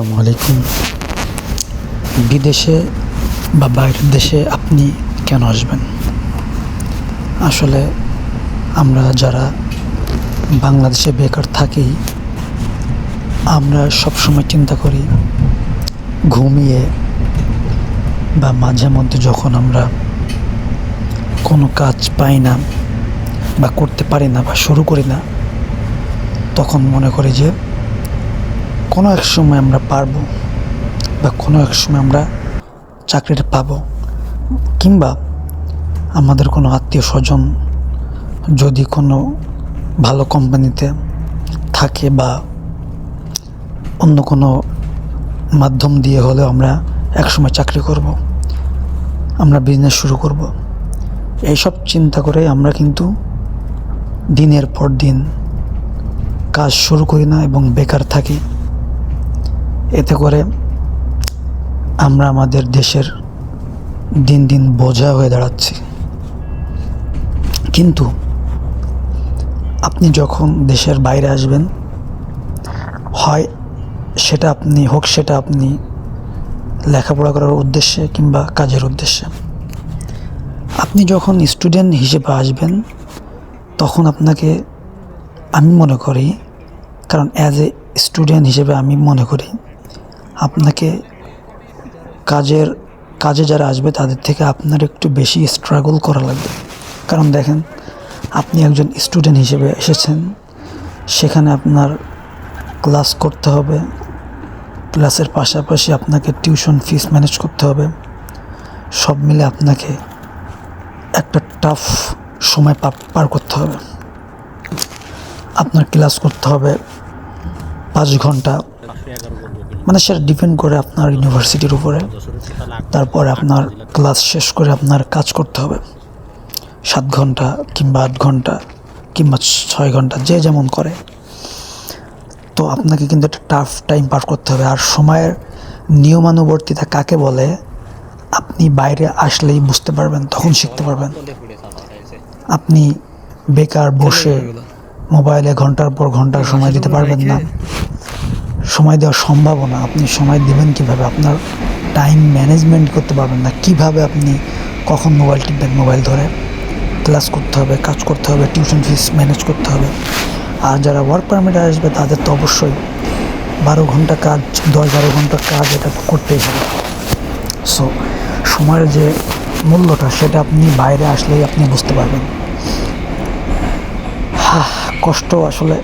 আসসালামু আলাইকুম। বিদেশে বা বাইরের দেশে আপনি কেন আসবেন? আসলে আমরা যারা বাংলাদেশে বেকার থাকি, আমরা সবসময় চিন্তা করি ঘুমিয়ে বা মাঝে মধ্যে যখন আমরা কোনো কাজ পাই না বা করতে পারি না বা শুরু করি না, তখন মনে করি যে কোনো এক সময় আমরা পারব বা কোনো এক সময় আমরা চাকরিটা পাবো, কিংবা আমাদের কোনো আত্মীয় স্বজন যদি কোনো ভালো কোম্পানিতে থাকে বা অন্য কোনো মাধ্যম দিয়ে হলেও আমরা একসময় চাকরি করব, আমরা বিজনেস শুরু করব, এইসব চিন্তা করে আমরা কিন্তু দিনের পর দিন কাজ শুরু করি না এবং বেকার থাকি। এতে করে আমরা আমাদের দেশের দিন দিন বোঝা হয়ে দাঁড়াচ্ছি। কিন্তু আপনি যখন দেশের বাইরে আসবেন, হয় সেটা আপনি, হোক সেটা আপনি লেখাপড়া করার উদ্দেশ্যে কিংবা কাজের উদ্দেশ্যে, আপনি যখন স্টুডেন্ট হিসেবে আসবেন, তখন আপনাকে আমি মনে করি, কারণ অ্যাজ এ স্টুডেন্ট হিসেবে আমি মনে করি আপনাকে কাজের, কাজে যারা আসবে তাদের থেকে আপনার একটু বেশি স্ট্রাগল করা লাগবে। কারণ দেখেন, আপনি একজন স্টুডেন্ট হিসেবে এসেছেন, সেখানে আপনার ক্লাস করতে হবে ক্লাসের পাশাপাশি আপনাকে টিউশন ফিস ম্যানেজ করতে হবে, সব মিলে আপনাকে একটা টাফ সময় পার করতে হবে। আপনার ক্লাস করতে হবে পাঁচ ঘণ্টা মানে সেটা ডিপেন্ড করে আপনার ইউনিভার্সিটির উপরে। তারপরে আপনার ক্লাস শেষ করে আপনার কাজ করতে হবে। সাত ঘণ্টা কিংবা আট ঘণ্টা কিংবা ছয় ঘণ্টা, যে যেমন করে। তো আপনাকে কিন্তু একটা টাফ টাইম পার করতে হবে। আর সময়ের নিয়মানুবর্তিতা কাকে বলে? আপনি বাইরে আসলেই বুঝতে পারবেন, তখন শিখতে পারবেন। আপনি বেকার বসে মোবাইলে ঘণ্টার পর ঘণ্টা সময় দিতে পারবেন না। সময় দেওয়া সম্ভব না আপনি সময় দেবেন কীভাবে? আপনার টাইম ম্যানেজমেন্ট করতে পারবেন না। কীভাবে আপনি কখন মোবাইল টিপবেন? মোবাইল ধরে ক্লাস করতে হবে, কাজ করতে হবে টিউশন ফিস ম্যানেজ করতে হবে। আর যারা ওয়ার্ক পারমিটে আসবে, তাদের তো অবশ্যই বারো ঘণ্টা কাজ, দশ বারো ঘণ্টা কাজ এটা করতেই হবে। সো সময়ের যে মূল্যটা, সেটা আপনি বাইরে আসলেই আপনি বুঝতে পারবেন। হা কষ্ট আসলে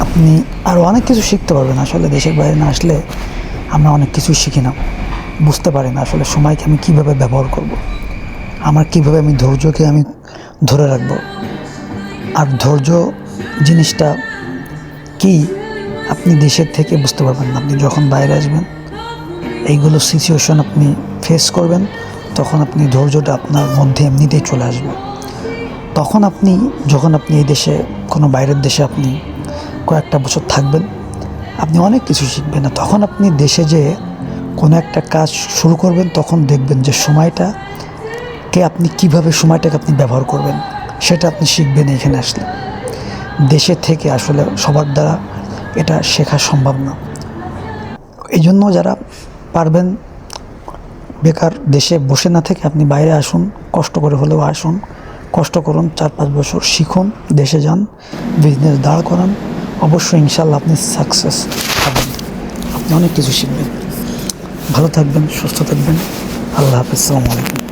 আপনি আরও অনেক কিছু শিখতে পারবেন আসলে দেশের বাইরে না আসলে আমরা অনেক কিছুই শিখি না। বুঝতে পারি না আসলে সময়কে আমি কীভাবে ব্যবহার করব। আমার কীভাবে আমি ধৈর্যকে আমি ধরে রাখব। আর ধৈর্য জিনিসটা কি আপনি দেশের থেকে বুঝতে পারবেন না। আপনি যখন বাইরে আসবেন, এইগুলো সিচুয়েশন আপনি ফেস করবেন, তখন আপনি ধৈর্যটা আপনার মধ্যে এমনিতেই চলে আসবে। তখন আপনি, যখন আপনি এই দেশে, কোনো বাইরের দেশে আপনি কয়েকটা বছর থাকবেন, আপনি অনেক কিছু শিখবেন না। তখন আপনি দেশে যে কোনো একটা কাজ শুরু করবেন, তখন দেখবেন যে সময়টা কে আপনি কীভাবে সময়টাকে আপনি ব্যবহার করবেন, সেটা আপনি শিখবেন এখানে আসলে। দেশে থেকে আসলে সবার দ্বারা এটা শেখা সম্ভব না। এই জন্য যারা পারবেন বেকার দেশে বসে না থেকে আপনি বাইরে আসুন, কষ্ট করে হলেও আসুন, কষ্ট করুন, চার পাঁচ বছর শিখুন, দেশে যান বিজনেস দাঁড় করান অবশ্যই ইনশাল্লাহ আপনি সাকসেস হবেন। আপনি অনেক কিছু শিখবেন। ভালো থাকবেন, সুস্থ থাকবেন। আল্লাহ হাফিজ সালামু আলাইকুম।